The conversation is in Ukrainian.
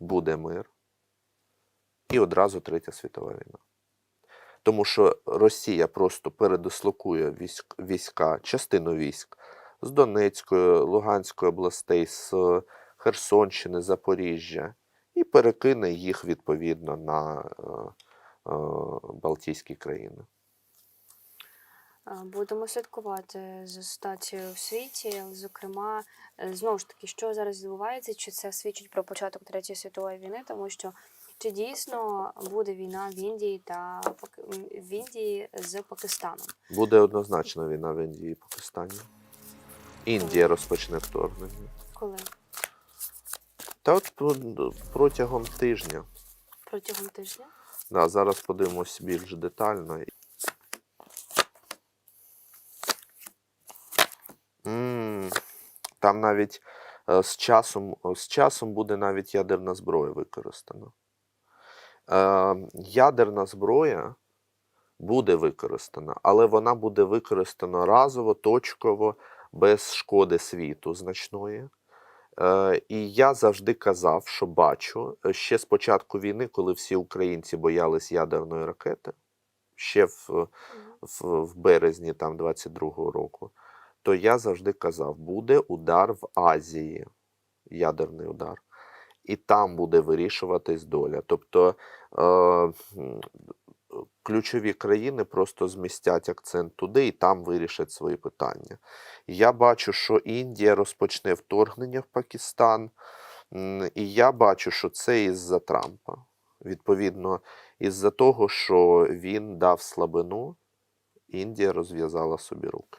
буде мир і одразу Третя світова війна. Тому що Росія просто передислокує військ, війська, частину військ з Донецької, Луганської областей, з Херсонщини, Запоріжжя і перекине їх відповідно на е, е, Балтійські країни. Будемо слідкувати за ситуацією в світі. Зокрема, е, знову ж таки, що зараз відбувається, чи це свідчить про початок Третьої світової війни, тому що чи дійсно буде війна в Індії та в Індії з Пакистаном? Буде однозначно війна в Індії і Пакистані. Індія розпочне вторгнення. Коли? Та от протягом тижня. Протягом тижня? Да, зараз подивимось більш детально. Там навіть е, з часом, з часом буде навіть ядерна зброя використана. Е, Ядерна зброя буде використана, але вона буде використана разово, точково, без шкоди світу значної. Е, І я завжди казав, що бачу е, ще з початку війни, коли всі українці боялись ядерної ракети, ще в, в, в березні там 22-го року, то я завжди казав, буде удар в Азії, ядерний удар, і там буде вирішуватись доля. Тобто е, ключові країни просто змістять акцент туди і там вирішать свої питання. Я бачу, що Індія розпочне вторгнення в Пакистан, і я бачу, що це із-за Трампа. Відповідно, із-за того, що він дав слабину, Індія розв'язала собі руки.